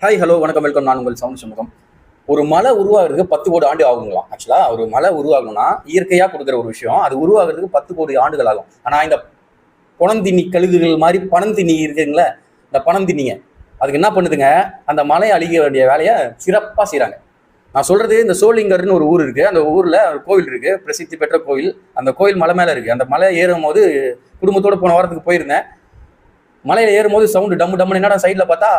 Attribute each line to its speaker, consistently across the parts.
Speaker 1: Hi hello வணக்கம் welcome நான் உங்கள் சவுண்ட் சமூகம். ஒரு மலை உருவாகிறதுக்கு பத்து கோடி ஆண்டு ஆகுங்களாம். ஆக்சுவலாக ஒரு மலை உருவாகணும்னா இயற்கையாக கொடுக்குற ஒரு விஷயம். அது உருவாகிறதுக்கு பத்து கோடி ஆண்டுகள் ஆகும். ஆனால் இந்த பணந்தின்னி கழுகுகள் மாதிரி பணந்தினி இருக்குங்களே இந்த பணந்தின்னிங்க அதுக்கு என்ன பண்ணுதுங்க? அந்த மலையை அழிக்க வேண்டிய வேலையை சிறப்பாக செய்கிறாங்க நான் சொல்றது இந்த சோளிங்கர்னு ஒரு ஊர் இருக்கு. அந்த ஊர்ல ஒரு கோவில் இருக்கு. பிரசித்தி பெற்ற கோவில். அந்த கோவில் மலை மேல இருக்கு. அந்த மலை ஏறும் போது குடும்பத்தோட போன வாரத்துக்கு போயிருந்தேன். மலையில ஏறும்போது சவுண்டு டம்மு டம்முன்னு என்னடா சைடில் பார்த்தா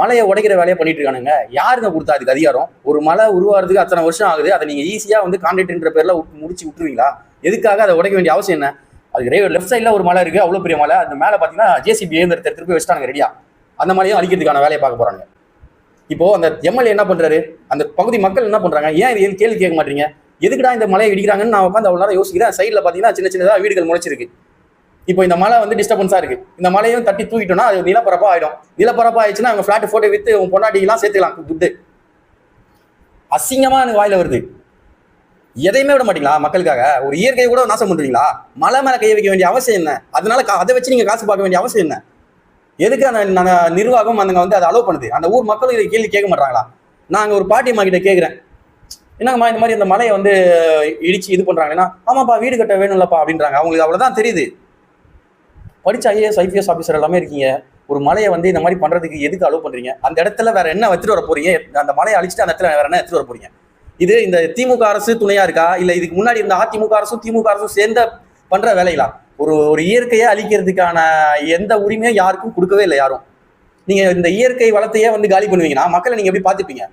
Speaker 1: மலையை உடைக்கிற வேலையை பண்ணிட்டு இருக்கானுங்க. யாருங்க கொடுத்தா அதுக்கு அதிகாரம்? ஒரு மலை உருவாகிறதுக்கு அத்தனை வருஷம் ஆகுது. அதை நீங்கள் ஈஸியாக வந்து கான்ட்ராக்ட்ன்ற பேரில் விட்டு முடிச்சு விட்டுருவீங்களா? எதுக்காக அதை உடைக்க வேண்டிய அவசியம் என்ன? அதுக்கு லெஃப்ட் சைடில் ஒரு மலை இருக்குது அவ்வளோ பெரிய மலை. அந்த மேலே பார்த்தீங்கன்னா ஜேசிபி இயந்திரத்தை திருப்பி வச்சுட்டாங்க ரெடியா அந்த மலையும் அழிக்கிறதுக்கான வேலையை பார்க்க போகிறாங்க இப்போ அந்த எம்எல்ஏ என்ன பண்ணுறாரு அந்த பகுதி மக்கள் என்ன பண்ணுறாங்க ஏன் இது கேள்வி கேட்க மாட்டீங்க? எதுக்குடா இந்த மலையை இடிக்கிறாங்கன்னு நான் உட்காந்து அவ்வளோ நேரம் யோசிக்கிறேன். சைடில் பார்த்தீங்கன்னா சின்ன சின்னதாக வீடுகள் முளைச்சிருக்கு. இப்போ இந்த மலை வந்து டிஸ்டர்பன்ஸாக இருக்கு. இந்த மலையும் தட்டி தூக்கிட்டோம்னா அது நிலப்பரப்பா ஆயிடும். நிலப்பரப்பா ஆயிடுச்சுன்னா அவங்க ஃபிளாட் போட்டோ வித்து உன் பொண்டாட்டிலாம் சேர்த்துக்கலாம். துட்டு அசிங்கமா எனக்கு வாயில வருது. எதையுமே விட மாட்டீங்களா மக்களுக்காக? ஒரு இயற்கையை கூட நாசம் பண்றீங்களா? மலை மேல கை வைக்க வேண்டிய அவசியம் என்ன? அதனால கா- அதை வச்சு நீங்க காசு பார்க்க வேண்டிய அவசியம் என்ன? எதுக்கு அந்த அந்த நிர்வாகம் அந்த வந்து அதை அலோவ் பண்ணுது? அந்த ஊர் மக்களும் இதை கேள்வி கேட்க மாட்டாங்களா நாங்கள் ஒரு ஒரு பாட்டியம்மா கிட்ட கேட்குறேன் என்னங்கம்மா இந்த மாதிரி இந்த மலையை வந்து இடிச்சு இது பண்றாங்கன்னா ஆமாப்பா வீடு கட்ட வேணும்லப்பா அப்படின்றாங்க. அவங்களுக்கு அவ்வளவுதான் தெரியுது. படிச்ச ஐஏஎஸ் ஐபிஎஸ் ஆஃபீஸர் எல்லாமே இருக்கீங்க. ஒரு மலையை வந்து இந்த மாதிரி பண்றதுக்கு எதுக்கு அலோவ் பண்றீங்க? அந்த இடத்துல வேற என்ன வச்சுட்டு வர போறீங்க? அந்த மலையை அழிச்சிட்டு அந்த இடத்துல வேற என்ன எடுத்துட்டு வர போறீங்க? இது இந்த திமுக அரசு துணையா இருக்கா? இல்ல இதுக்கு முன்னாடி இருந்த அதிமுக அரசும் திமுக அரசும் சேர்ந்த பண்ற வேலைகளா? ஒரு ஒரு இயற்கையை அழிக்கிறதுக்கான எந்த உரிமையும் யாருக்கும் கொடுக்கவே இல்லை யாரும். நீங்க இந்த இயற்கை வளத்தையே வந்து காலி பண்ணுவீங்கன்னா மக்களை நீங்க எப்படி பார்த்துப்பீங்க?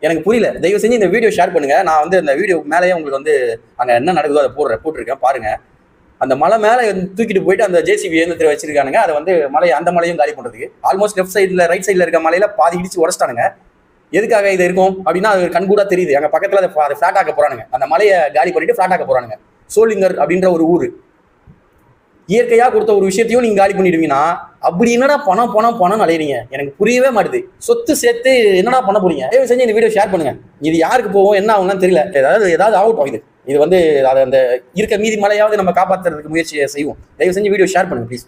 Speaker 1: எனக்கு புரியல. தயவு செஞ்சு இந்த வீடியோ ஷேர் பண்ணுங்க. நான் வந்து இந்த வீடியோ மேலேயே உங்களுக்கு வந்து அங்க என்ன நடக்குதோ அதை போடுறேன் போட்டிருக்கேன். பாருங்க. அந்த மலை மேல தூக்கிட்டு போயிட்டு அந்த ஜேசிபி இயந்திரத்தை வச்சிருக்கானுங்க. அதை வந்து மலை அந்த மலையும் காலி பண்றதுக்கு. ஆல்மோஸ்ட் லெஃப்ட் சைடில் ரைட் சைடில் இருக்க மலையில பாதி இடிச்சு உடச்சிட்டானுங்க. எதுக்காக இது இருக்கும்? அப்படின்னா அது கண்கூடா தெரியுது. அங்க பக்கத்துல அதை அதை ஃபிளாட் ஆக்க போறானுங்க. அந்த மலையை காலி பண்ணிட்டு ஃபிளாட் ஆக்க போறானுங்க. சோலிங்கர் அப்படின்ற ஒரு ஊரு. இயற்கையா கொடுத்த ஒரு விஷயத்தையும் நீங்க காலி பண்ணிடுவீங்கன்னா அப்படி என்னடா பணம் பணம் பணம் அலையிறீங்க? எனக்கு புரியவே மாட்டுது. சொத்து சேர்த்து என்னடா பண்ண போறீங்க? தயவு செஞ்சு இந்த வீடியோ ஷேர் பண்ணுங்க. இது யாருக்கு போகும்? என்ன ஆகும்னு தெரியல. ஏதாவது ஏதாவது ஆகட்டும் இது இது வந்து அதை அந்த இருக்க மீதி மலையாவது நம்ம காப்பாற்றுறதுக்கு முயற்சி செய்வோம். தயவு செஞ்சு வீடியோ ஷேர் பண்ணுங்க ப்ளீஸ்